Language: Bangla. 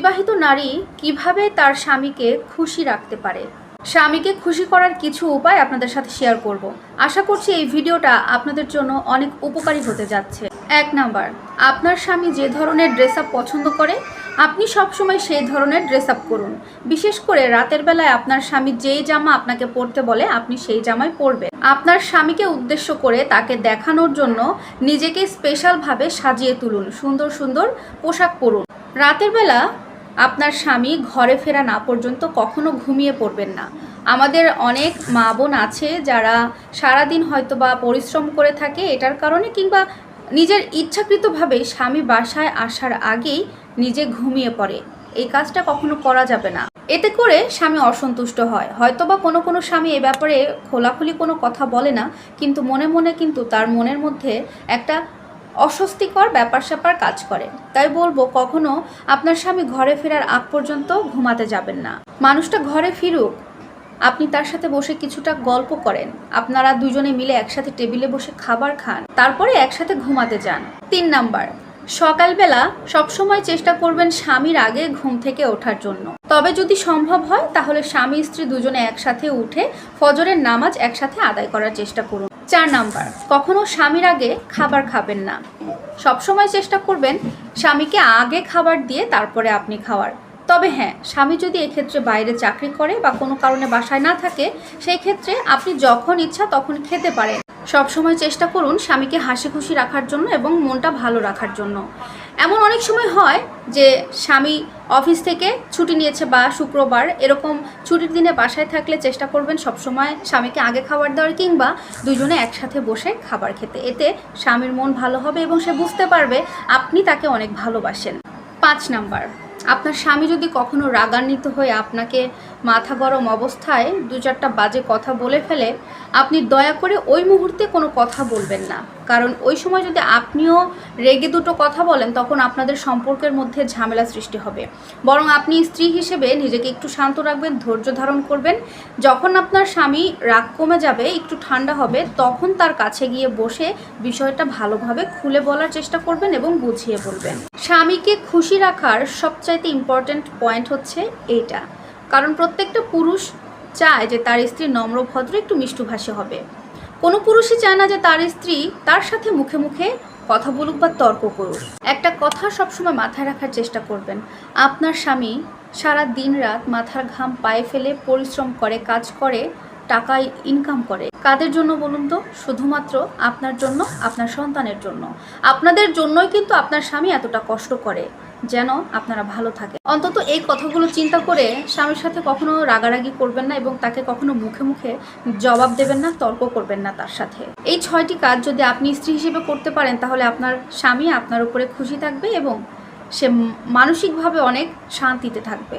বিবাহিত নারী কীভাবে তার স্বামীকে খুশি রাখতে পারে? স্বামীকে খুশি করার কিছু উপায় আপনাদের সাথে শেয়ার করব। আশা করছি এই ভিডিওটা আপনাদের জন্য অনেক উপকারী হতে যাচ্ছে। এক নাম্বার, আপনার স্বামী যে ধরনের ড্রেস আপ পছন্দ করে, আপনি সবসময় সেই ধরনের ড্রেস আপ করুন। বিশেষ করে রাতের বেলায় আপনার স্বামী যেই জামা আপনাকে পরতে বলে, আপনি সেই জামাই পরবেন। আপনার স্বামীকে উদ্দেশ্য করে তাকে দেখানোর জন্য নিজেকে স্পেশালভাবে সাজিয়ে তুলুন। সুন্দর সুন্দর পোশাক পরুন। রাতের বেলা আপনার স্বামী ঘরে ফেরা না পর্যন্ত কখনো ঘুমিয়ে পড়বেন না। আমাদের অনেক মা বোন আছে যারা সারাদিন হয়তো বা পরিশ্রম করে থাকে এটার কারণে কিংবা নিজের ইচ্ছাকৃতভাবে স্বামী বাসায় আসার আগেই নিজে ঘুমিয়ে পড়ে। এই কাজটা কখনো করা যাবে না। এতে করে স্বামী অসন্তুষ্ট হয়। হয়তো বা কোনো কোনো স্বামী এ ব্যাপারে খোলাখুলি কোনো কথা বলে না, কিন্তু মনে মনে কিন্তু তার মনের মধ্যে একটা অস্বস্তিকর ব্যাপার স্যাপার কাজ করে। তাই বলব, কখনো আপনার স্বামী ঘরে ফেরার আগ পর্যন্ত ঘুমাতে যাবেন না। মানুষটা ঘরে ফিরুক, আপনি তার সাথে বসে কিছুটা গল্প করেন। আপনারা দুজনে মিলে একসাথে টেবিলে বসে খাবার খান। তারপরে একসাথে ঘুমাতে যান। তিন নাম্বার, সকালবেলা সবসময় চেষ্টা করবেন স্বামীর আগে ঘুম থেকে ওঠার জন্য। তবে যদি সম্ভব হয়, তাহলে স্বামী স্ত্রী দুজনে একসাথে উঠে ফজরের নামাজ একসাথে আদায় করার চেষ্টা করুন। চার নাম্বার। কখনো স্বামীর আগে খাবার খাবেন না। সবসময় চেষ্টা করবেন স্বামীকে আগে খাবার দিয়ে তারপরে আপনি খাওয়ার। তবে হ্যাঁ স্বামী যদি এক্ষেত্রে বাইরে চাকরি করে বা কোনো কারণে বাসায় না থাকে, সেই ক্ষেত্রে আপনি যখন ইচ্ছা তখন খেতে পারেন। সবসময় চেষ্টা করুন স্বামীকে হাসি খুশি রাখার জন্য এবং মনটা ভালো রাখার জন্য। এমন অনেক সময় হয় যে স্বামী অফিস থেকে ছুটি নিয়েছে বা শুক্রবার, এরকম ছুটির দিনে বাসায় থাকলে চেষ্টা করবেন সবসময় স্বামীকে আগে খাবার দেওয়ার কিংবা দুজনে একসাথে বসে খাবার খেতে। এতে স্বামীর মন ভালো হবে এবং সে বুঝতে পারবে আপনি তাকে অনেক ভালোবাসেন। পাঁচ নাম্বার আপনার স্বামী যদি কখনো রাগান্বিত হয়ে আপনাকে মাথা গরম অবস্থায় দু চারটা বাজে কথা বলে ফেলে, আপনি দয়া করে ওই মুহূর্তে কোনো কথা বলবেন না। কারণ ওই সময় যদি আপনিও রেগে দুটো কথা বলেন, তখন আপনাদের সম্পর্কের মধ্যে ঝামেলা সৃষ্টি হবে। বরং আপনি স্ত্রী হিসেবে নিজেকে একটু শান্ত রাখবেন, ধৈর্য ধারণ করবেন। যখন আপনার স্বামী রাগ কমে যাবে, একটু ঠান্ডা হবে, তখন তার কাছে গিয়ে বসে বিষয়টা ভালোভাবে খুলে বলার চেষ্টা করবেন এবং বুঝিয়ে বলবেন। স্বামীকে খুশি রাখার সবচাইতে ইম্পর্ট্যান্ট পয়েন্ট হচ্ছে এইটা। কারণ প্রত্যেকটা পুরুষ চায় যে তার স্ত্রী নম্র, ভদ্র, একটু মিষ্টুভাষী হবে। কোনো পুরুষই চায় না যে তার স্ত্রী তার সাথে মুখে মুখে কথা বলুক বা তর্ক করুক। একটা কথা সবসময় মাথায় রাখার চেষ্টা করবেন। আপনার স্বামী সারা দিন রাত মাথার ঘাম পায়ে ফেলে পরিশ্রম করে, কাজ করে, টাকা ইনকাম করে। কাদের জন্য বলুন তো? শুধুমাত্র আপনার জন্য, আপনার সন্তানের জন্য। আপনাদের জন্যই কিন্তু আপনার স্বামী এতটা কষ্ট করে। যেন আপনারা ভালো থাকে অন্তত এই কথাগুলো চিন্তা করে স্বামীর সাথে কখনো রাগারাগি করবেন না এবং তাকে কখনো মুখে মুখে জবাব দেবেন না, তর্ক করবেন না তার সাথে। এই ছয়টি কাজ যদি আপনি স্ত্রী হিসেবে করতে পারেন, তাহলে আপনার স্বামী আপনার উপরে খুশি থাকবে এবং সে মানসিকভাবে অনেক শান্তিতে থাকবে।